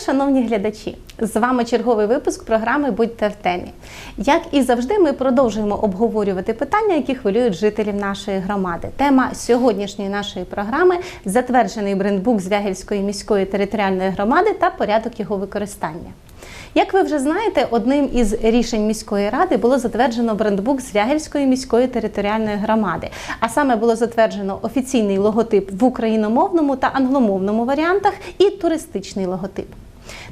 шановні глядачі! З вами черговий випуск програми Будьте в темі. Як і завжди, ми продовжуємо обговорювати питання, які хвилюють жителів нашої громади. Тема сьогоднішньої нашої програми затверджений брендбук Звягельської міської територіальної громади та порядок його використання. Як ви вже знаєте, одним із рішень міської ради було затверджено брендбук Звягельської міської територіальної громади. А саме було затверджено офіційний логотип в україномовному та англомовному варіантах і туристичний логотип.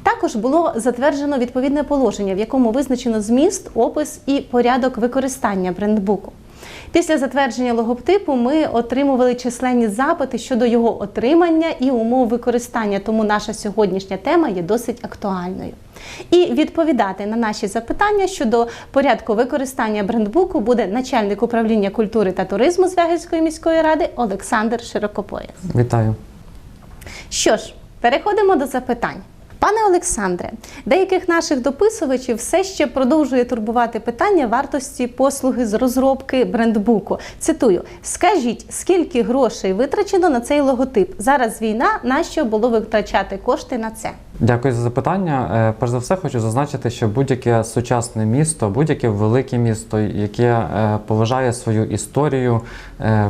Також було затверджено відповідне положення, в якому визначено зміст, опис і порядок використання брендбуку. Після затвердження логотипу ми отримували численні запити щодо його отримання і умов використання, тому наша сьогоднішня тема є досить актуальною. І відповідати на наші запитання щодо порядку використання брендбуку буде начальник управління культури та туризму Звягельської міської ради Олександр Широкопояс. Вітаю. Що ж, переходимо до запитань. Пане Олександре, деяких наших дописувачів все ще продовжує турбувати питання вартості послуги з розробки брендбуку. Цитую: скажіть, скільки грошей витрачено на цей логотип? Зараз війна, на що було витрачати кошти на це? Дякую за запитання. Е, Перш за все, хочу зазначити, що будь-яке сучасне місто, будь-яке велике місто, яке е, поважає свою історію,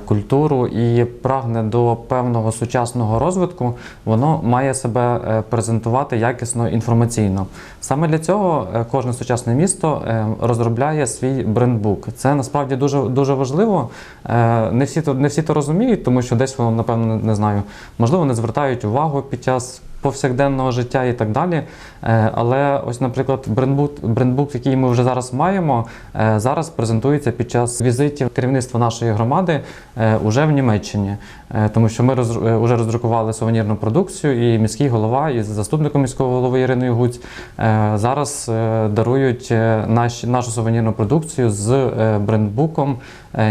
культуру і прагне до певного сучасного розвитку, воно має себе е, презентувати якісно інформаційно. Саме для цього е, кожне сучасне місто е, розробляє свій брендбук. Це насправді дуже дуже важливо. Е, Не всі то не всі то розуміють, тому що десь воно, напевно, не знаю, можливо, не звертають увагу під час повсякденного життя і так далі. Е, Але ось, наприклад, брендбук, брендбук, який ми вже зараз маємо, е, зараз презентується під час візитів керівництва нашої громади е, уже в Німеччині, тому що ми роз, вже роздрукували сувенірну продукцію, і міський голова із заступником міського голови Іриною Гуць зараз дарують наш, нашу сувенірну продукцію з брендбуком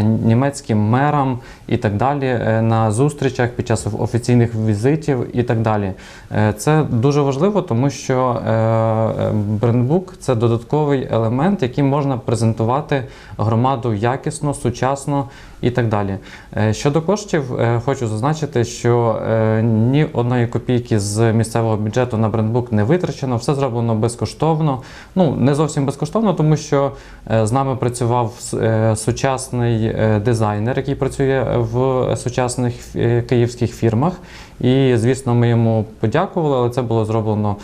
німецьким мерам і так далі на зустрічах під час офіційних візитів і так далі. Е, Це дуже важливо, тому що е, е, брендбук це додатковий елемент, яким можна презентувати громаду якісно, сучасно і так далі. Е, Щодо коштів, е, хочу зазначити, що е, ні одної копійки з місцевого бюджету на брендбук не витрачено, все зроблено безкоштовно. Ну не зовсім безкоштовно, тому що з нами працював сучасний дизайнер, який працює в сучасних київських фірмах. І, звісно, ми йому подякували, але це було зроблено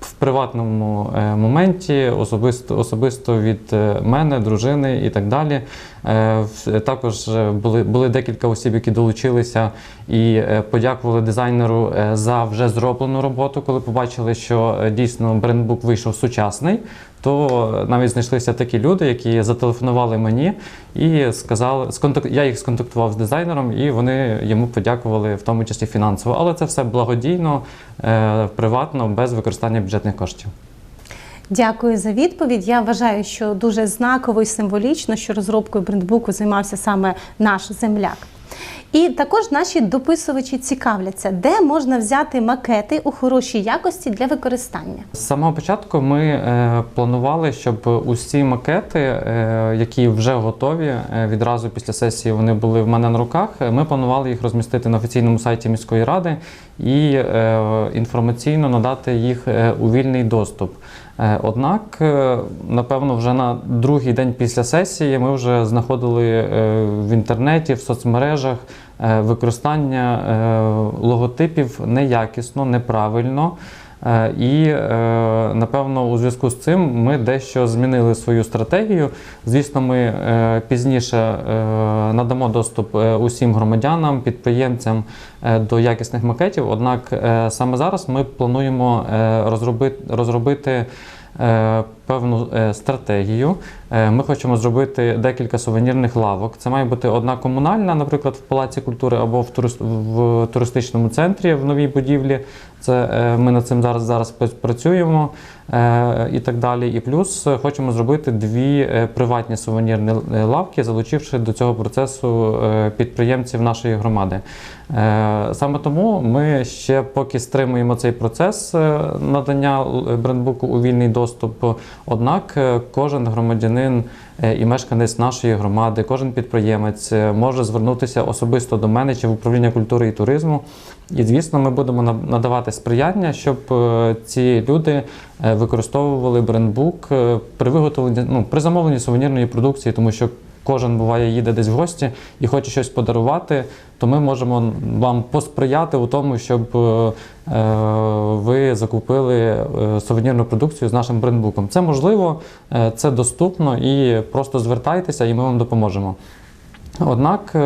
в приватному е, моменті, особисто, особисто від е, мене, дружини і так далі. Е, також е, були, були декілька осіб, які долучилися і е, подякували дизайнеру е, за вже зроблену роботу, коли побачили, що е, дійсно брендбук вийшов сучасний. То навіть знайшлися такі люди, які зателефонували мені і сказали, я їх сконтактував з дизайнером, і вони йому подякували, в тому числі фінансово. Але це все благодійно, е, без використання бюджетних коштів. Дякую за відповідь. Я вважаю, що дуже знаково і символічно, що розробкою брендбуку займався саме наш земляк. І також наші дописувачі цікавляться, де можна взяти макети у хорошій якості для використання. З самого початку ми е, планували, щоб усі макети, е, які вже готові, е, відразу після сесії вони були в мене на руках. Ми планували їх розмістити на офіційному сайті міської ради і інформаційно надати їх у вільний доступ. Е, Однак, е, напевно, вже на другий день після сесії ми вже знаходили е, в інтернеті, в соцмережах використання логотипів неякісно, неправильно. Е, І е, напевно у зв'язку з цим ми дещо змінили свою стратегію. Звісно, ми е, пізніше надамо доступ усім громадянам, підприємцям до якісних макетів. Однак саме зараз ми плануємо розробити, розробити певну стратегію. Е, Ми хочемо зробити декілька сувенірних лавок. Це має бути одна комунальна, наприклад, в Палаці культури або в, турист, в туристичному центрі в новій будівлі. Це е, ми над цим зараз зараз працюємо е, і так далі. І плюс хочемо зробити дві приватні сувенірні лавки, залучивши до цього процесу підприємців нашої громади. Саме тому ми ще поки стримуємо цей процес надання брендбуку у вільний доступ. Однак кожен громадянин громадянин е, і мешканець нашої громади, кожен підприємець е, може звернутися особисто до мене чи в управління культури і туризму. І, звісно, ми будемо на- надавати сприяння, щоб е, ці люди використовували брендбук при виготовленні, ну, при замовленні сувенірної продукції, тому що кожен буває їде десь в гості і хоче щось подарувати, то ми можемо вам посприяти у тому, щоб е, е, ви закупили е, сувенірну продукцію з нашим брендбуком. Це можливо, е, це доступно і просто звертайтеся, і ми вам допоможемо. Однак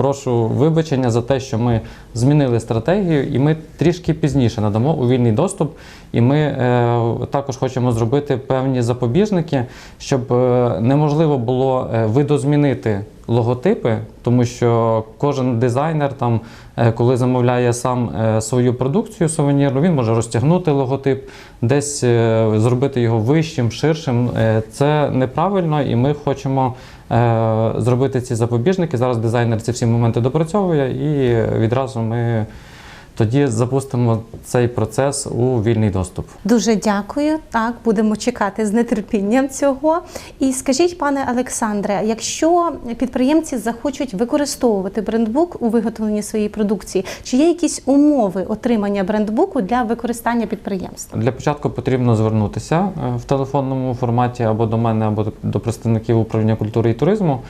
прошу вибачення за те, що ми змінили стратегію, і ми трішки пізніше надамо у вільний доступ. І ми е, також хочемо зробити певні запобіжники, щоб е, неможливо було е, видозмінити логотипи, тому що кожен дизайнер, там, е, коли замовляє сам е, свою продукцію сувенірну, він може розтягнути логотип, десь е, зробити його вищим, ширшим. Це неправильно, і ми хочемо зробити ці запобіжники. Зараз дизайнер ці всі моменти допрацьовує, і відразу ми тоді запустимо цей процес у вільний доступ. Дуже дякую. Так, будемо чекати з нетерпінням цього. І скажіть, пане Олександре, якщо підприємці захочуть використовувати брендбук у виготовленні своєї продукції, чи є якісь умови отримання брендбуку для використання підприємства? Для початку потрібно звернутися е, в телефонному форматі або до мене, або до- до представників управління культури і туризму.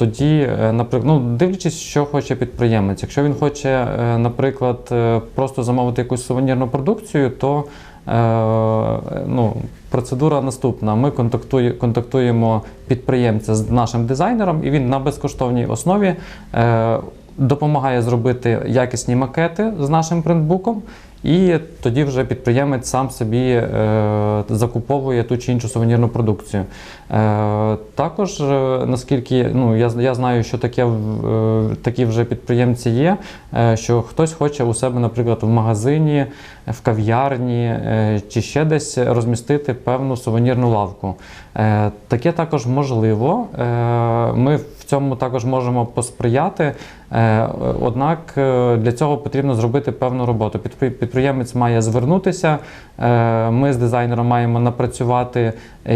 Е, Тоді, наприклад, ну, дивлячись, що хоче підприємець. Якщо він хоче, е, наприклад, е, просто замовити якусь сувенірну продукцію, то е, ну, процедура наступна. Ми контактуємо підприємця з нашим дизайнером, і він на безкоштовній основі е, допомагає зробити якісні макети з нашим принтбуком. І тоді вже підприємець сам собі е, закуповує ту чи іншу сувенірну продукцію. Е, також, е, наскільки ну, я, я знаю, що таке, е, такі вже підприємці є, е, що хтось хоче у себе, наприклад, в магазині, в кав'ярні е, чи ще десь розмістити певну сувенірну лавку. Е, таке також можливо. Е, ми в цьому також можемо посприяти. Однак для цього потрібно зробити певну роботу. Підприємець має звернутися. Ми з дизайнером маємо напрацювати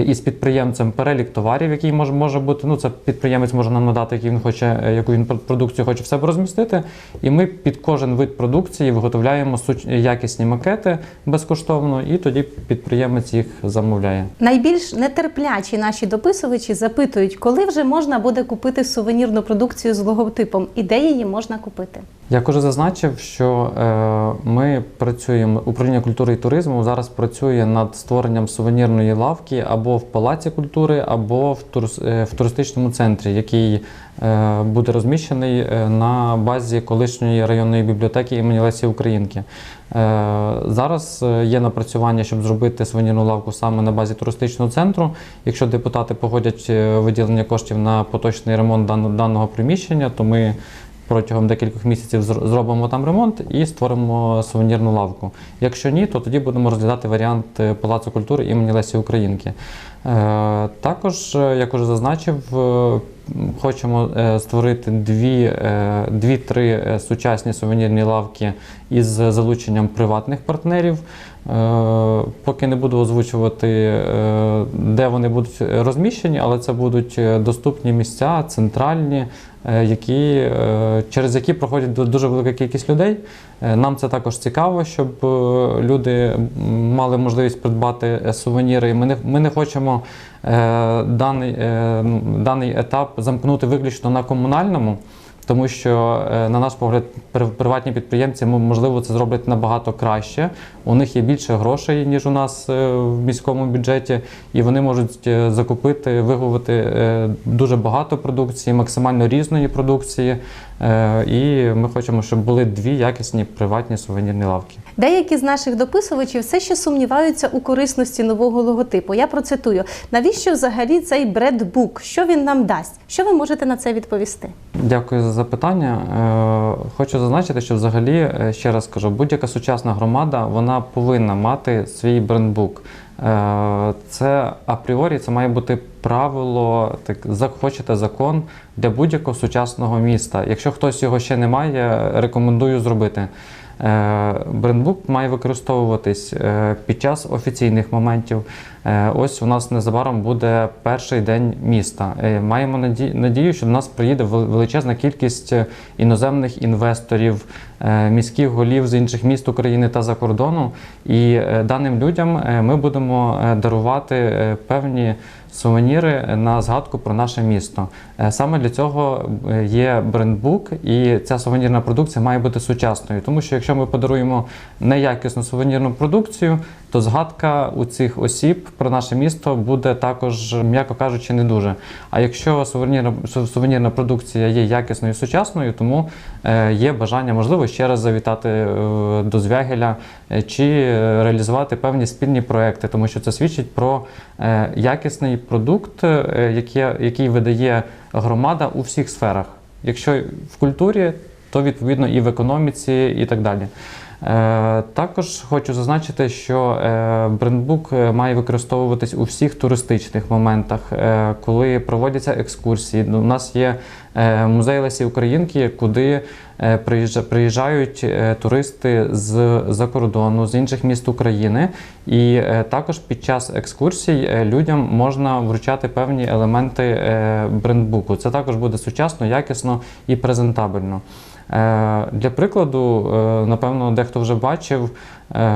із підприємцем перелік товарів, який може, бути. Ну, це підприємець може нам надати, який він хоче, яку він продукцію хоче в себе розмістити. І ми під кожен вид продукції виготовляємо якісні макети безкоштовно, і тоді підприємець їх замовляє. Найбільш нетерплячі наші дописувачі запитують, коли вже можна буде купити сувенірну продукцію з логотипом і де її можна купити. Як уже зазначив, що е, ми працюємо, управління культури і туризму зараз працює над створенням сувенірної лавки або в палаці культури, або в, е, в туристичному центрі, який буде розміщений е, на базі колишньої районної бібліотеки імені Лесі Українки. Е, зараз е, є напрацювання, щоб зробити сувенірну лавку саме на базі туристичного центру. Якщо депутати погодять е, виділення коштів на поточний ремонт даного приміщення, то ми протягом декількох місяців зробимо там ремонт і створимо сувенірну лавку. Якщо ні, то тоді будемо розглядати варіант е, Палацу культури імені Лесі Українки. Е, Також, е, як уже зазначив, хочемо створити дві, дві-три е, сучасні сувенірні лавки із залученням приватних партнерів. Е, Поки не буду озвучувати, е, де вони будуть розміщені, але це будуть е, доступні місця, центральні, які, через які проходять ду- дуже велика кількість людей. Нам це також цікаво, щоб люди мали можливість придбати сувеніри. Ми не, ми не хочемо даний, даний етап замкнути виключно на комунальному. Тому що, е, на наш погляд, приватні підприємці можливо це зроблять набагато краще. У них є більше грошей, ніж у нас е, в міському бюджеті, і вони можуть е, закупити, виготовити е, дуже багато продукції, максимально різної продукції. І ми хочемо, щоб були дві якісні приватні сувенірні лавки. Деякі з наших дописувачів все ще сумніваються у корисності нового логотипу. Я процитую: навіщо взагалі цей бредбук? Що він нам дасть? Що ви можете на це відповісти? Дякую за запитання. Е, Хочу зазначити, що взагалі, е, ще раз кажу, будь-яка сучасна громада вона повинна мати свій брендбук. Е, Це апріорі це має бути правило, так захочете закон для будь-якого сучасного міста. Якщо хтось його ще не має, рекомендую зробити. Е, Брендбук має використовуватись е, під час офіційних моментів. Е, Ось у нас незабаром буде перший день міста. Маємо наді- надію, що до нас приїде величезна кількість іноземних інвесторів, міських голів з інших міст України та за кордону. І даним людям ми будемо дарувати певні сувеніри на згадку про наше місто. Е, Саме для цього е, є брендбук, і ця сувенірна продукція має бути сучасною. Тому що якщо ми подаруємо неякісну сувенірну продукцію, то згадка у цих осіб про наше місто буде також, м'яко кажучи, не дуже. А якщо сувенірна, су- сувенірна продукція є якісною і сучасною, тому е, є бажання, можливо, ще раз завітати е, до Звягеля е, чи реалізувати певні спільні проекти, тому що це свідчить про якісний продукт, який видає громада у всіх сферах. Якщо в культурі, то відповідно і в економіці, і так далі. Е, Також хочу зазначити, що е, брендбук е, має використовуватись у всіх туристичних моментах, коли проводяться екскурсії. Ну, У нас є музей Лесі Українки, куди приїжджають туристи з-за кордону, з інших міст України. І також під час екскурсій людям можна вручати певні елементи брендбуку. Це також буде сучасно, якісно і презентабельно. Е, Для прикладу, е, напевно, дехто вже бачив, е,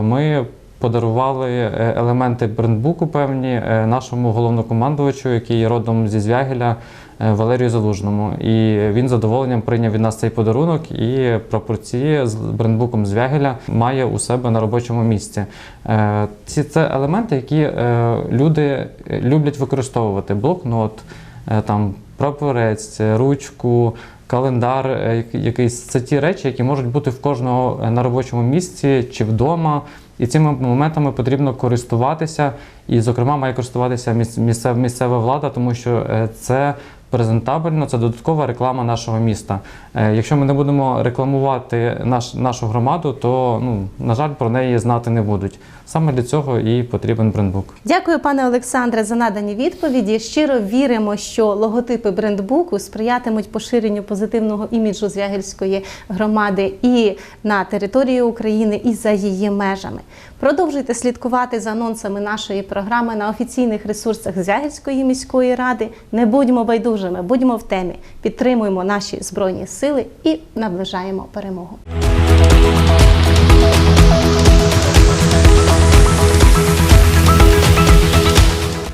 ми подарували елементи брендбуку певні нашому головнокомандувачу, який родом зі Звягеля, Валерію Залужному. І він з задоволенням прийняв від нас цей подарунок і прапорці з брендбуком Звягеля має у себе на робочому місці. Ці це елементи, які люди люблять використовувати: блокнот, там прапорець, ручку. Календар, е, якийсь це ті речі, які можуть бути в кожного е, на робочому місці чи вдома. І цими моментами потрібно користуватися. І, зокрема, має користуватися міс- місцева, місцева влада, тому що е, це презентабельно, це додаткова реклама нашого міста. Е, Якщо ми не будемо рекламувати наш, нашу громаду, то ну, на жаль, про неї знати не будуть. Саме для цього і потрібен брендбук. Дякую, пане Олександре, за надані відповіді. Щиро віримо, що логотипи брендбуку сприятимуть поширенню позитивного іміджу Звягельської громади і на території України, і за її межами. Продовжуйте слідкувати за анонсами нашої програми на офіційних ресурсах Звягельської міської ради. Не будьмо байдужими, будьмо в темі, підтримуємо наші збройні сили і наближаємо перемогу.